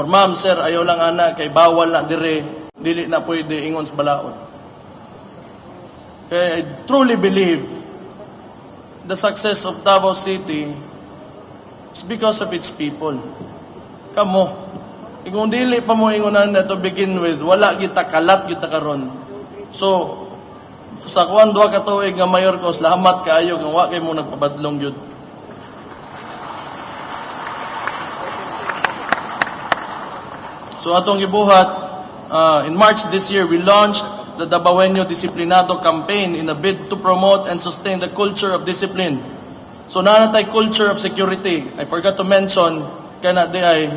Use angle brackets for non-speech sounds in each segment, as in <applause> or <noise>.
Or ma'am, sir, ayaw lang ana kay bawal na dire, dili na pwede ingon sa balaod. Kaya I truly believe the success of Davao City is because of its people. Kamo. E kung dili pa mo ingunan na to begin with, wala kita kalat kita karon. So, sa kuan duha ka tuig nga mayor ko, salamat kaayo kung wa kay mo nagpabadlong yun. So atong gibuhat, uh, in March this year, we launched the Dabawenyo Disciplinado campaign in a bid to promote and sustain the culture of discipline. So nanatay culture of security. I forgot to mention, kana di ay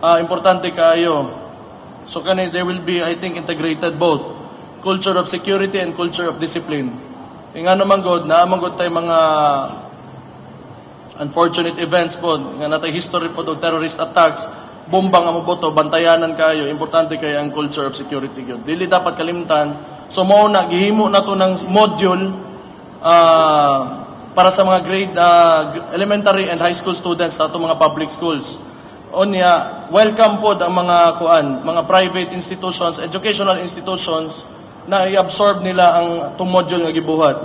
uh, importante kaayo. So kani there will be, I think, integrated both culture of security and culture of discipline. Nga naman god, naamang god tay mga unfortunate events po, nga natay history po og terrorist attacks, bomba nga moboto, bantayanan kayo, importante kayo ang culture of security yun. Dili dapat kalimtan. So mo na, gihimo na to ng module ah, para sa mga grade ah, elementary and high school students sa mga public schools. Onya, welcome po ang mga kuan, mga private institutions, educational institutions na i-absorb nila ang itong module nga gibuhat.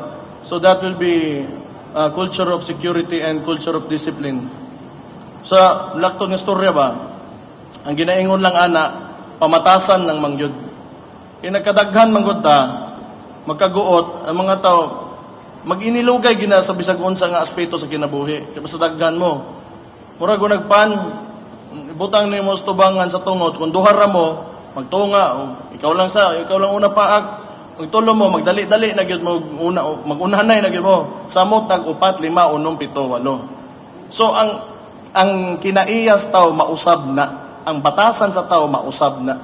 So that will be uh, culture of security and culture of discipline. Sa lakto nga storya ba, ang ginaingon lang ana, pamatasan ng mangyod. Kinagkadaghan manggod ta, magkaguot, ang mga tao, mag-inilugay gina sa bisag unsa nga aspeto sa kinabuhi. Kaya sa daghan mo, murag nagpan, ibutang ni mo tubangan sa tungot, kung duhara mo, magtunga, o ikaw lang sa, ikaw lang una paak, magtulo mo, magdali-dali na gyud mo, una, magunanay na gyud mo, samot nag-upat, lima, unong, pito, walo. So, ang ang kinaiyas tao mausab na, ang batasan sa tao mausab na.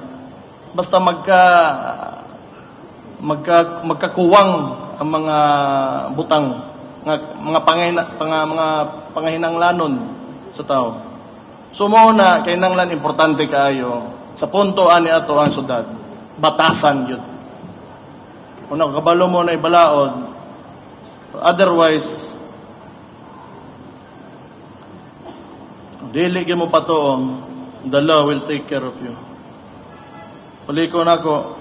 Basta magka magka magkakuwang ang mga butang nga mga pangahina, panga, mga pangahinanglanon sa tao. So mo na kay nanglan importante kaayo sa punto ani ato ang syudad. Batasan yun. Kung nakabalo mo na ibalaod, otherwise, dili gyud mo patuong, the law will take care of you. Uliko na ko,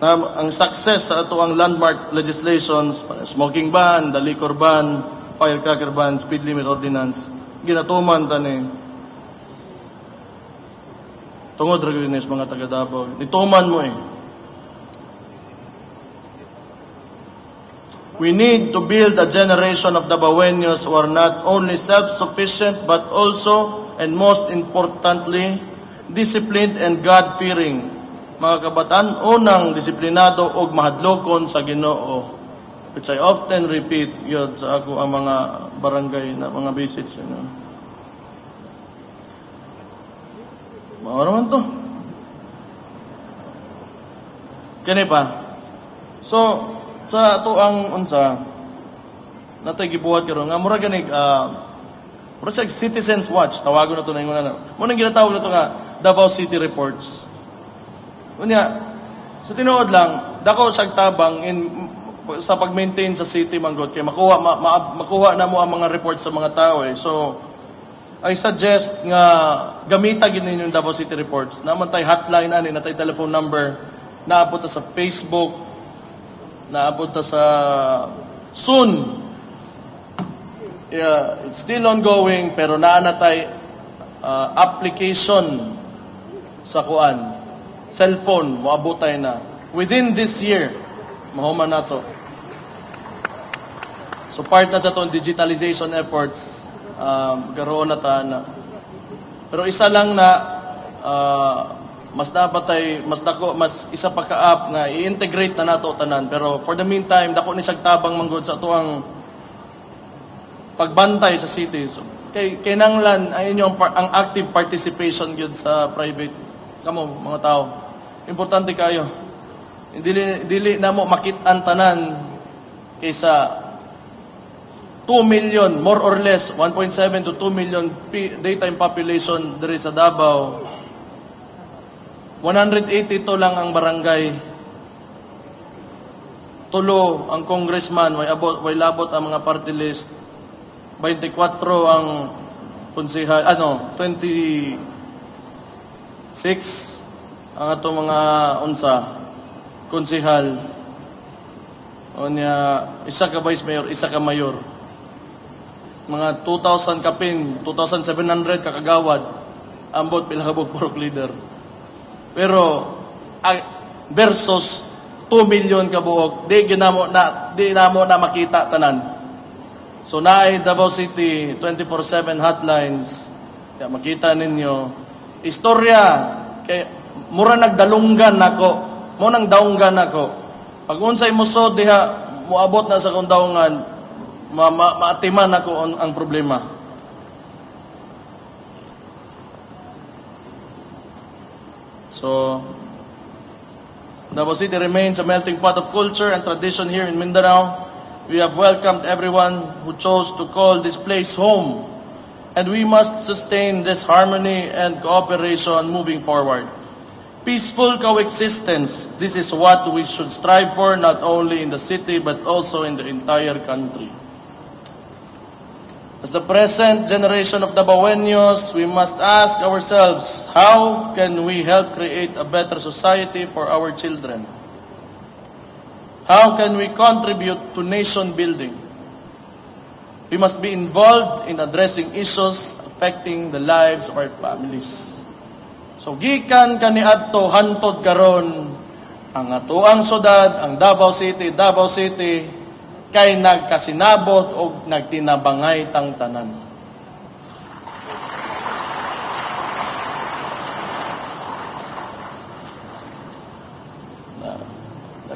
na ang success sa ato ang landmark legislations, smoking ban, the liquor ban, firecracker ban, speed limit ordinance, ginatuman tani. Tungod sa mga taga Davao. Nituman mo eh. We need to build a generation of Dabawenyos who are not only self-sufficient but also, and most importantly, disciplined and God-fearing. Mga kabataan, unang disiplinado og mahadlokon sa Ginoo. Which I often repeat yun sa ako ang mga barangay na mga visits. You know. Mao naman to. Kani pa. So, sa ato ang unsa natay gibuhat karon nga mura gani uh, mura siya Citizens Watch tawagon na to na ingon na. Mo nang ginatawag na to nga Davao City Reports. Unya sa tinuod lang dako sa tabang in sa pag-maintain sa city manggod kay makuha ma, ma- makuha na mo ang mga reports sa mga tao eh. So I suggest nga gamita gid ninyo yung Davao City Reports. Naman tay hotline ani natay telephone number naabot sa Facebook naabot sa soon. Yeah, it's still ongoing pero naa na tay uh, application sa kuan. Cellphone moabotay na within this year. Mahuman na to. So part na sa itong digitalization efforts, um, garoon na ta na. Pero isa lang na uh, mas dapat ay mas dako mas isa pa ka app nga i-integrate na nato tanan pero for the meantime dako ni tabang manggod sa tuang pagbantay sa city so kay kinanglan ay inyong par- ang active participation gyud sa private. Kamo mga tao. Importante kayo. Dili dili na mo makit-an tanan kaysa 2 million more or less 1.7 to 2 million daytime population diri sa Davao. 182 lang ang barangay. Tulo ang congressman, may abot, may labot ang mga party list. 24 ang konsehal, ano, 20 Six, ang ato mga unsa, konsihal, o niya, isa ka vice mayor, isa ka mayor. Mga 2,000 kapin, 2,700 kakagawad, ambot pila <laughs> ka purok leader. Pero, versus 2 million ka buok, di ginamo na, di namo na makita tanan. So naay Davao City 24/7 hotlines. Kaya makita ninyo istorya kay mura nagdalunggan nako. Mo nang daunggan nako. Pag unsay musod diha moabot na sa kong daungan, ma, ma, maatiman nako ang, ang problema. So Davao City remains a melting pot of culture and tradition here in Mindanao. We have welcomed everyone who chose to call this place home, and we must sustain this harmony and cooperation moving forward. Peaceful coexistence, this is what we should strive for not only in the city but also in the entire country. As the present generation of Dabaweños, we must ask ourselves, how can we help create a better society for our children? How can we contribute to nation building? We must be involved in addressing issues affecting the lives of our families. So gikan kani adto hantod karon ang atuang syudad, ang Davao City, Davao City kay nagkasinabot o nagtinabangay tang tanan.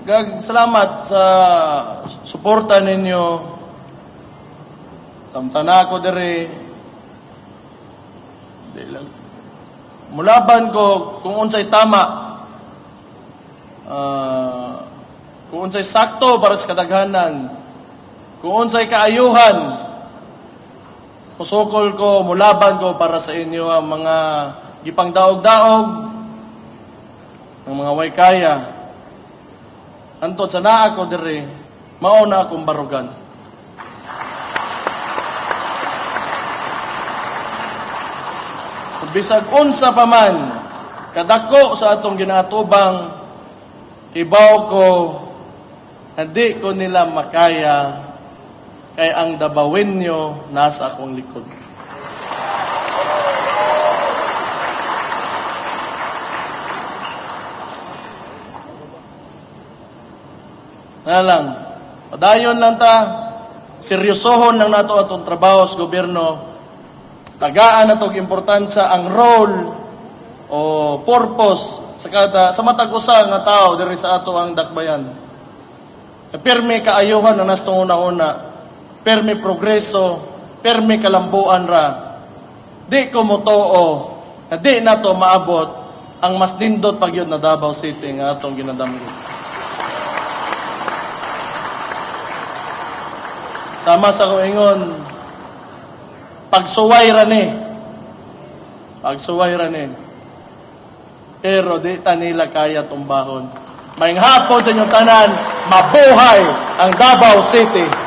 Nagag salamat sa suporta ninyo. Samtana ko diri. Di. Mulaban ko kung unsay tama. Ah, kung unsay sakto para sa kadaghanan, kung unsay kaayuhan, musukol ko, mulaban ko para sa inyo ang mga gipangdaog-daog, ang mga way kaya. Antod sa naa ko diri, mauna akong barugan. Bisag unsa pa man, kadako sa atong ginatubang, ibaw ko, hindi ko nila makaya, kay ang dabawin nyo nasa akong likod. Na lang, padayon lang ta, seryosohon lang nato atong trabaho sa gobyerno, tagaan na importansya ang role o purpose sa kada sa matag usa nga tao diri sa ato ang dakbayan. Perme kaayuhan ang nastong una-una, perme progreso, perme kalambuan ra. Di ko motoo na di na to maabot ang mas nindot pag yun na Davao City nga atong ginadamgo. Sama sa ko ingon, pagsuway ra ni. Pagsuway ra ni. Pero di ta nila kaya tumbahon. Maing hapon sa inyong tanan, mabuhay ang Davao City.